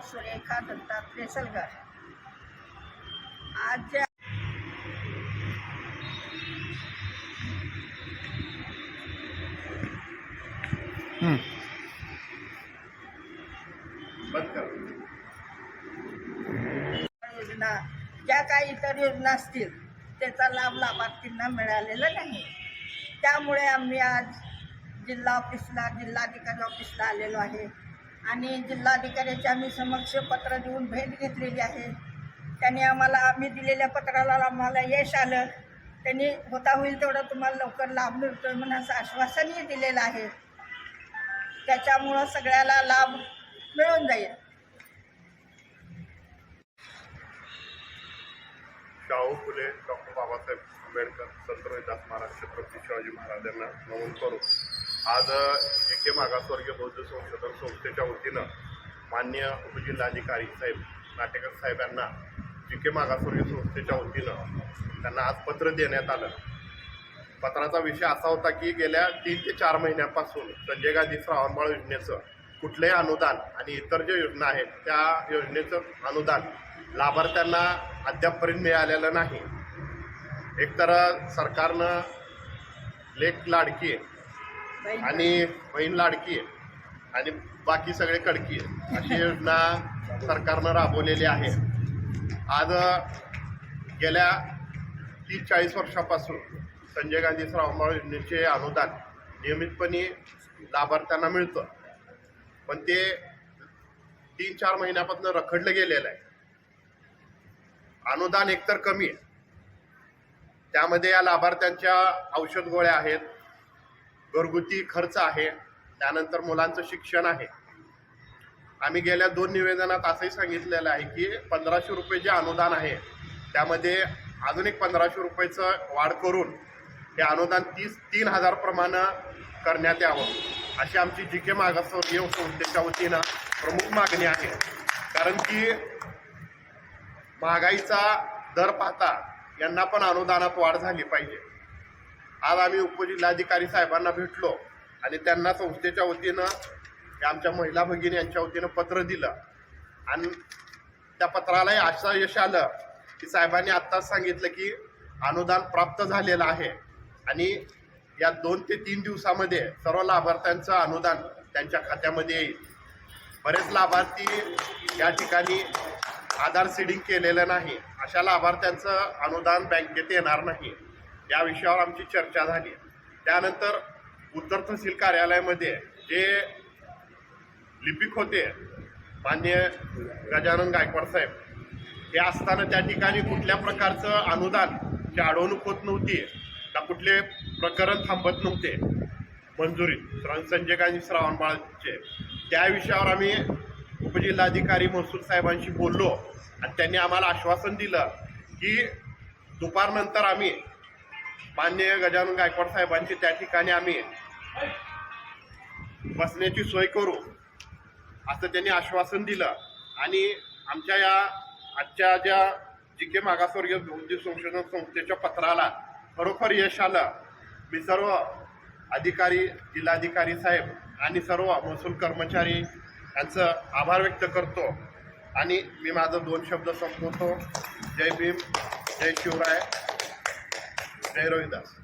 नाव सुरेखा दत्तात्रय सलगर आज ज्या बंद कर. योजना ज्या काही इतर योजना असतील त्याचा लाभ लाभार्थींना मिळालेला नाही. त्यामुळे आम्ही आज जिल्हा ऑफिसला जिल्हाधिकारी ऑफिसला आलेलो आहे. आणि जिल्हाधिकाऱ्याचे आम्ही समक्ष पत्र देऊन भेट घेतलेली आहे. त्यांनी आम्हाला आम्ही दिलेल्या पत्राला आम्हाला यश आलं. त्यांनी होता होईल तेवढा तुम्हाला लवकर लाभ मिळतोय म्हणून असं आश्वासनही दिलेलं आहे. त्याच्यामुळं सगळ्याला लाभ मिळून जाईल. शाहू फुले डॉक्टर बाबासाहेब आंबेडकर संत रोहिदास महाराज छत्रपती शिवाजी महाराजांना नमन करू आज एके मागासवर्गीय बौद्ध संशोधन संस्थेच्या वतीनं मान्य उपजिल्हाधिकारी साहेब नाटेकर साहेबांना जी के मागासवर्गीय संस्थेच्या वतीनं त्यांना आज पत्र देण्यात आलं. पत्राचा विषय असा होता की गेल्या तीन ते चार महिन्यापासून संजय गांधी श्रावणबाळ योजनेचं कुठलंही अनुदान आणि इतर ज्या योजना आहेत त्या योजनेचं अनुदान लाभार्थ्यांना अद्यापपर्यंत मिळालेलं नाही. एकतर सरकारनं लेख लाडकी आणि बहीण लाडकी आणि बाकी सगळे कडकी अशी योजना सरकारनं राबवलेली आहे. आज गेल्या तीस चाळीस वर्षापासून संजय गांधी श्रावमाळ योजनेचे अनुदान नियमितपणे लाभार्थ्यांना मिळतं. पण ते तीन चार महिन्यापासून रखडलं गेलेलं आहे. अनुदान एकतर कमी आहे. त्यामध्ये या लाभार्थ्यांच्या औषध गोळ्या आहेत घरगुती खर्च आहे त्यानंतर मुलांचं शिक्षण आहे. आम्ही गेल्या दोन निवेदनात असंही सांगितलेलं आहे की पंधराशे रुपये जे अनुदान आहे त्यामध्ये अजून एक पंधराशे रुपयेचं वाढ करून हे अनुदान तीस तीन हजारप्रमाणे करण्यात यावं अशी आमची जी के मागासवर्गीय संस्थेच्या वतीनं प्रमुख मागणी आहे. कारण की महागाईचा दर पाहता यांना पण अनुदानात वाढ झाली पाहिजे. आज आम्ही उपजिल्हाधिकारी साहेबांना भेटलो आणि त्यांना संस्थेच्या वतीनं आमच्या महिला भगिनी यांच्या वतीनं पत्र दिलं. आणि त्या पत्रालाही असं यश आलं की साहेबांनी आत्ताच सांगितलं की अनुदान प्राप्त झालेलं आहे. आणि या दोन ते तीन दिवसामध्ये सर्व लाभार्थ्यांचं अनुदान त्यांच्या खात्यामध्ये येईल. बरेच लाभार्थी या ठिकाणी आधार सीडिंग केलेलं नाही. अशा लाभार्थ्यांचं अनुदान बँकेत येणार नाही. या विषयावर आमची चर्चा झाली. त्यानंतर उत्तर तहसील कार्यालयामध्ये जे लिपिक होते मान्य गजानन गायकवाड साहेब हे असताना त्या ठिकाणी कुठल्या प्रकारचं अनुदान अडवणूक होत नव्हती का कुठले प्रकरण थांबत नव्हते मंजुरीत संजय गांधी श्रावणबाळचे त्या विषयावर आम्ही उपजिल्हाधिकारी महसूल साहेबांशी बोललो आणि त्यांनी आम्हाला आश्वासन दिलं की दुपारनंतर आम्ही माननीय गजानन गायकवाड साहेबांची त्या ठिकाणी आम्ही बसण्याची सोय करू असं त्यांनी आश्वासन दिलं. आणि आमच्या या आजच्या ज्या जी के मागासवर्गीय बौद्धिक संशोधन संस्थेच्या पत्राला खरोखर यश आलं. मी सर्व अधिकारी जिल्हाधिकारी साहेब आणि सर्व महसूल कर्मचारी यांचं आभार व्यक्त करतो. आणि मी माझं दोन शब्द संपवतो. जय भीम जय शिवराय. जय रोहिदास